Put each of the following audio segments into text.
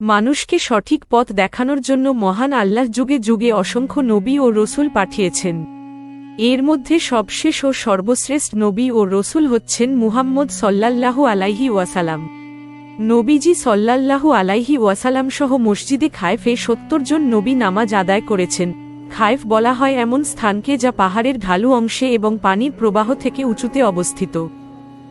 মানুষকে সঠিক পথ দেখানোর জন্য মহান আল্লাহ যুগে যুগে অসংখ্য নবী ও রসুল পাঠিয়েছেন। এর মধ্যে সবশেষ ও সর্বশ্রেষ্ঠ নবী ও রসুল হচ্ছেন মুহাম্মদ সল্লাল্লাহু আলাইহি ওয়াসালাম। নবীজি সল্লাল্লাহু আলাইহি ওয়াসালাম সহ মসজিদে খায়েফে সত্তর জন নবী নামাজ আদায় করেছেন। খায়েফ বলা হয় এমন স্থানকে যা পাহাড়ের ঢালু অংশে এবং পানির প্রবাহ থেকে উঁচুতে অবস্থিত।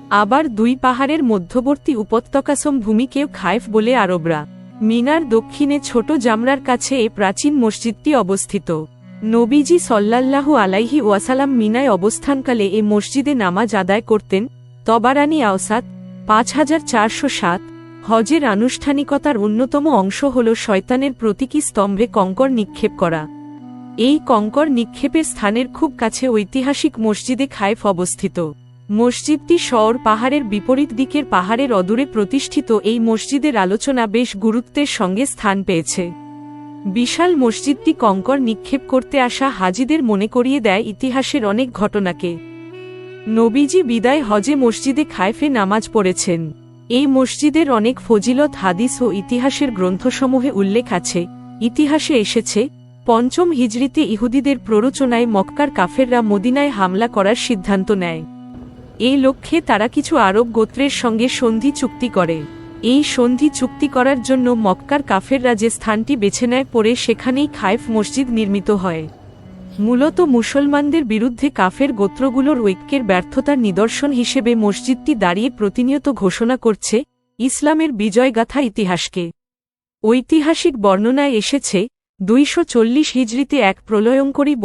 আবার দুই পাহাড়ের মধ্যবর্তী উপত্যকাসম ভূমিকেও খায়েফ বলে আরবরা। মিনার দক্ষিণে ছোট জামরার কাছে এ প্রাচীন মসজিদটি অবস্থিত। নবীজি সল্লাল্লাহু আলাইহি ওয়াসালাম মিনায় অবস্থানকালে এ মসজিদে নামাজ আদায় করতেন। তবারানি আওসাত, পাঁচ হাজার চারশো সাত, হজের আনুষ্ঠানিকতার অন্যতম অংশ হল শয়তানের প্রতীকী স্তম্ভে কঙ্কর নিক্ষেপ করা। এই কঙ্কর নিক্ষেপের স্থানের খুব কাছে ঐতিহাসিক মসজিদে খায়েফ অবস্থিত। মসজিদটি শহর পাহাড়ের বিপরীত দিকের পাহাড়ের অদূরে প্রতিষ্ঠিত এই মসজিদের আলোচনা বেশ গুরুত্বের সঙ্গে স্থান পেয়েছে। বিশাল মসজিদটি কঙ্কর নিক্ষেপ করতে আসা হাজিদের মনে করিয়ে দেয় ইতিহাসের অনেক ঘটনাকে। নবীজি বিদায় হজে মসজিদে খায়ফে নামাজ পড়েছেন। এই মসজিদের অনেক ফজিলত, হাদিস ও ইতিহাসের গ্রন্থসমূহে উল্লেখ আছে। ইতিহাসে এসেছে, পঞ্চম হিজড়িতে ইহুদিদের প্ররোচনায় মক্কার কাফেররা মদিনায় হামলা করার সিদ্ধান্ত নেয়। এই লক্ষ্যে তারা কিছু আরব গোত্রের সঙ্গে সন্ধি চুক্তি করে। এই সন্ধি চুক্তি করার জন্য মক্কার কাফেররা যে স্থানটি বেছে নেয় পরে সেখানেই খায়েফ মসজিদ নির্মিত হয়। মূলত মুসলমানদের বিরুদ্ধে কাফের গোত্রগুলোর ঐক্যের ব্যর্থতার নিদর্শন হিসেবে মসজিদটি দাঁড়িয়ে প্রতিনিয়ত ঘোষণা করছে ইসলামের বিজয়গাথা ইতিহাসকে। ঐতিহাসিক বর্ণনায় এসেছে, দুইশো চল্লিশ হিজড়িতে এক প্রলয়ঙ্করী